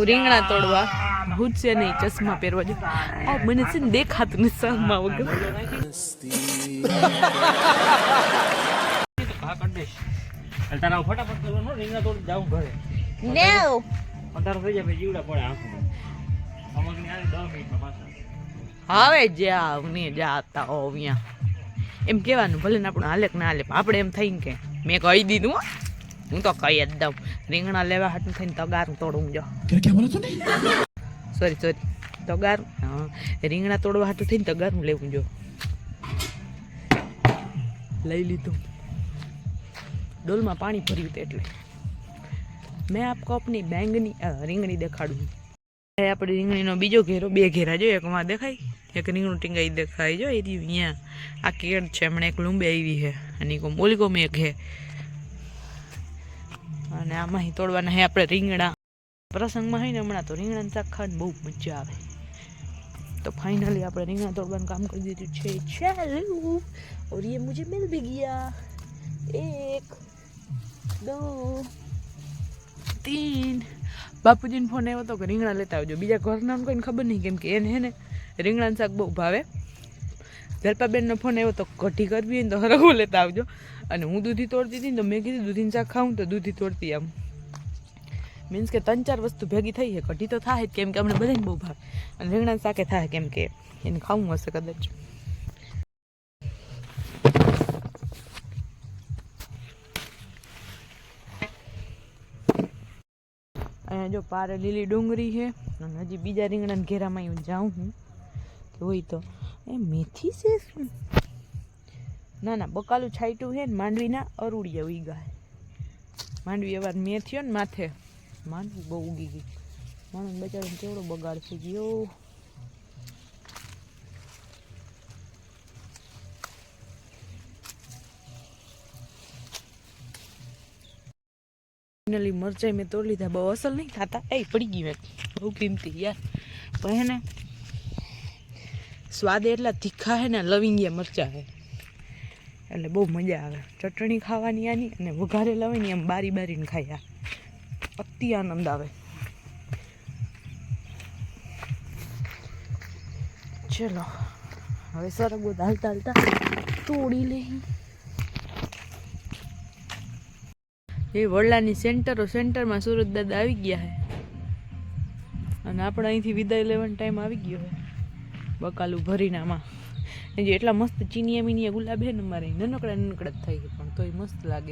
રીંગણા તોડવા. ભૂત છે નહીં ચશ્મા પહેરવા જો. આ મને છે ને દેખાતું નથી સામા વગર. હવે જાવ ને જાતા હોવ એમ કેવાનું ભલે ને આપણું હાલે ના હાલે આપણે એમ થઈને કે મેં કહી દીધું હો. હું તો કહી જ દઉં. રીંગણા લેવા હાટું થઈને તગારું તોડું જો. સોરી સોરી તગારું હા. રીંગણા તોડવા હાટું થઈને તગારું લેવું જો. લઈ લીધું. ડોલમાં પાણી ભર્યું એટલે. મેં આપ કપની બેંગની રીંગણી દેખાડું આપણે રીંગણીનો બીજો ઘેરો બે ઘેરા જો એકમાં દેખાય એક રીંગણું ટીંગાઈ દેખાય જો એ અહીંયા. આ કેળ છે હમણાં એક લુંબે આવી છે. અને કોમ ઓલી કોમ એક છે. અને આમાં તોડવાના હે આપણે રીંગણા. પ્રસંગમાં હોય ને હમણાં તો રીંગણાને શાક ખાવાની બહુ મજા આવે. તો ફાઇનલી આપણે રીંગણા તોડવાનું કામ કરી દીધું છે. ચાલુ ઓર એ મુજે મિલ ભી ગયા. એક, દો, તીન. બાપુજીને ફોન આવ્યો હતો કે રીંગણા લેતા આવજો. બીજા ઘરના કોઈને ખબર નહીં, કેમ કે એને હે ને રીંગણાનું શાક બહુ ભાવે. જલપાબેનનો ફોન આવ્યો તો કઢી કરવી હોય ને તો હરવું લેતા આવજો. અને હું દૂધી તોડતી હતી ને તો મેં કીધું દૂધીને શાક ખાઉં તો દૂધી તોડતી આમ. મીન્સ કે ત્રણ ચાર વસ્તુ ભેગી થઈ છે. કઢી તો થાય જ કેમ કે અમને બધાને બહુ ભાવે. અને રીંગણા શાકે થાય કેમ કે એને ખાવું હશે કદાચ. અહીંયા જો પારે લીલી ડુંગળી છે. અને હજી બીજા રીંગણાના ઘેરામાં હું જાઉં હું હોય તો. એ મેથી છે શું? ના ના, બકાલું છાંટ્યું છે ને માંડવીના અરુડિયા ઉગા માંડવી અવાર મેથીઓ ને માથે. માંડવી બહુ ઉગી ગઈ. માણસ બચારાને કેવડો બગાડ થઈ ગયો. મરચાઈ મેં તોડી લીધા. બહુ અસલ નહીં ખાતા. એ પડી ગયું બહુ કિંમતી યાર. પણ હે સ્વાદ એટલા તીખા હે ને, લવિંગિયા મરચા હે. એટલે બહુ મજા આવે. ચટણી ખાવાની આની અને વઘારે લવાની આમ બારી બારીને આ. અતિ આનંદ આવે. ચલો, હવે સરગો હાલતા હાલતા તોડી લઈ એ વડલાની સેન્ટરો સેન્ટરમાં સુરત દાદા આવી ગયા છે અને આપણે અહીંથી વિદાય લેવાનો ટાઈમ આવી ગયો છે બકાલું ભરીને આમાં. જે એટલા મસ્ત ચીનિયા મીનિયા ગુલાબ હે ને મારે નાનકડા નાનકડા જ થાય છે પણ તોય મસ્ત લાગે.